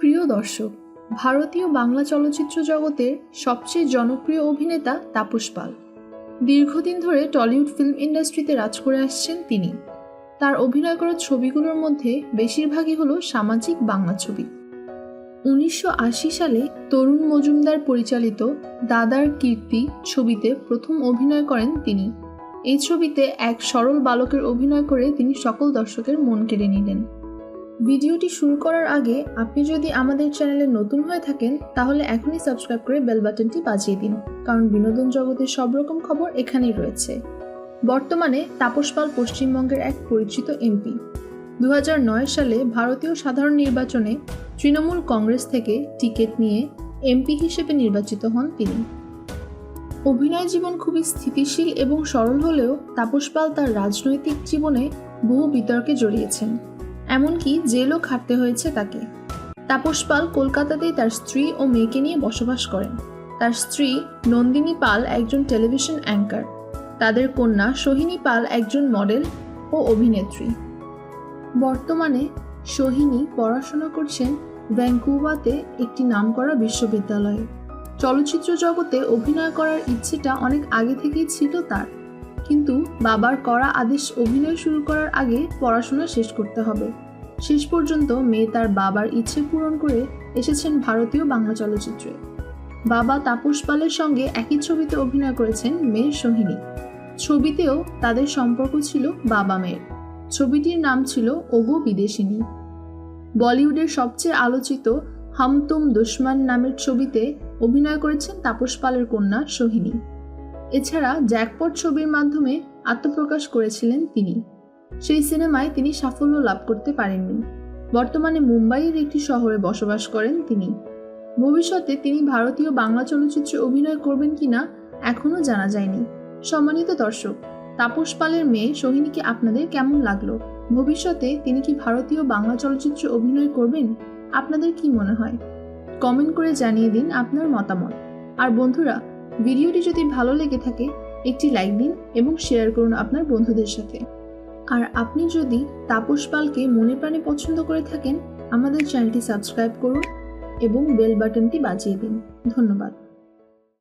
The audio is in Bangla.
প্রিয় দর্শক, ভারতীয় বাংলা চলচ্চিত্র জগতের সবচেয়ে জনপ্রিয় অভিনেতা তাপস পাল। দীর্ঘদিন ধরে টলিউড ফিল্ম ইন্ডাস্ট্রিতে রাজ করে আসছেন তিনি। তার অভিনয় করা ছবিগুলোর মধ্যে বেশিরভাগই হলো সামাজিক বাংলা ছবি। উনিশশো আশি সালে তরুণ মজুমদার পরিচালিত দাদার কীর্তি ছবিতে প্রথম অভিনয় করেন তিনি। এই ছবিতে এক সরল বালকের অভিনয় করে তিনি সকল দর্শকের মন কেড়ে নিলেন। ভিডিওটি শুরু করার আগে আপনি যদি আমাদের চ্যানেলে নতুন হয়ে থাকেন, তাহলে এখনই সাবস্ক্রাইব করে বেল বাটনটি বাজিয়ে দিন, কারণ বিনোদন জগতের সব রকম খবর এখানেই রয়েছে। বর্তমানে তাপস পাল পশ্চিমবঙ্গের এক পরিচিত এমপি। দু হাজার নয় সালে ভারতীয় সাধারণ নির্বাচনে তৃণমূল কংগ্রেস থেকে টিকিট নিয়ে এমপি হিসেবে নির্বাচিত হন তিনি। অভিনয় জীবন খুবই স্থিতিশীল এবং সরল হলেও তাপস পাল তার রাজনৈতিক জীবনে বহু বিতর্কে জড়িয়েছেন। এমনকি জেলও খাটতে হয়েছে তাকে। তাপস পাল কলকাতাতেই তার স্ত্রী ও মেয়েকে নিয়ে বসবাস করেন। তার স্ত্রী নন্দিনী পাল একজন টেলিভিশন অ্যাঙ্কার। তাদের কন্যা সোহিনী পাল একজন মডেল ও অভিনেত্রী। বর্তমানে সোহিনী পড়াশোনা করছেন ভ্যাঙ্কুভাতে একটি নামকরা বিশ্ববিদ্যালয়ে। চলচ্চিত্র জগতে অভিনয় করার ইচ্ছেটা অনেক আগে থেকেই ছিল তার। কিন্তু বাবার করা আদেশ অভিনয় শুরু করার আগে পড়াশোনা শেষ করতে হবে। শেষ পর্যন্ত মেয়ে তার বাবার ইচ্ছে পূরণ করে এসেছেন ভারতীয় বাংলা চলচ্চিত্রে। বাবা তাপস পালের সঙ্গে একই ছবিতে অভিনয় করেছেন মেয়ে সোহিনী। ছবিতেও তাদের সম্পর্ক ছিল বাবা মেয়ের। ছবিটির নাম ছিল ওগো বিদেশিনী। বলিউডের সবচেয়ে আলোচিত হাম তুম দুশ্মান নামের ছবিতে অভিনয় করেছেন তাপস পালের কন্যা সোহিনী। এছাড়া জ্যাকপট ছবির মাধ্যমে আত্মপ্রকাশ করেছিলেন তিনি। সেই সিনেমায় তিনি সাফল্য লাভ করতে পারেননি। বর্তমানে মুম্বাইয়ের একটি শহরে বসবাস করেন তিনি। ভবিষ্যতে তিনি ভারতীয় বাংলা চলচ্চিত্রে অভিনয় করবেন কিনা এখনও জানা যায়নি। সম্মানিত দর্শক, তাপস পালের মেয়ে সোহিনীকে আপনাদের কেমন লাগল? ভবিষ্যতে তিনি কি ভারতীয় বাংলা চলচ্চিত্রে অভিনয় করবেন? আপনাদের কি মনে হয়? কমেন্ট করে জানিয়ে দিন আপনার মতামত। আর বন্ধুরা ভিডিওটি যদি ভালো লেগে থাকে, একটি লাইক দিন এবং শেয়ার করুন আপনার বন্ধুদের সাথে। আর আপনি যদি তাপস পালকে মনে প্রাণে পছন্দ করে থাকেন, আমাদের চ্যানেলটি সাবস্ক্রাইব করুন এবং বেল বাটনটি বাজিয়ে দিন। ধন্যবাদ।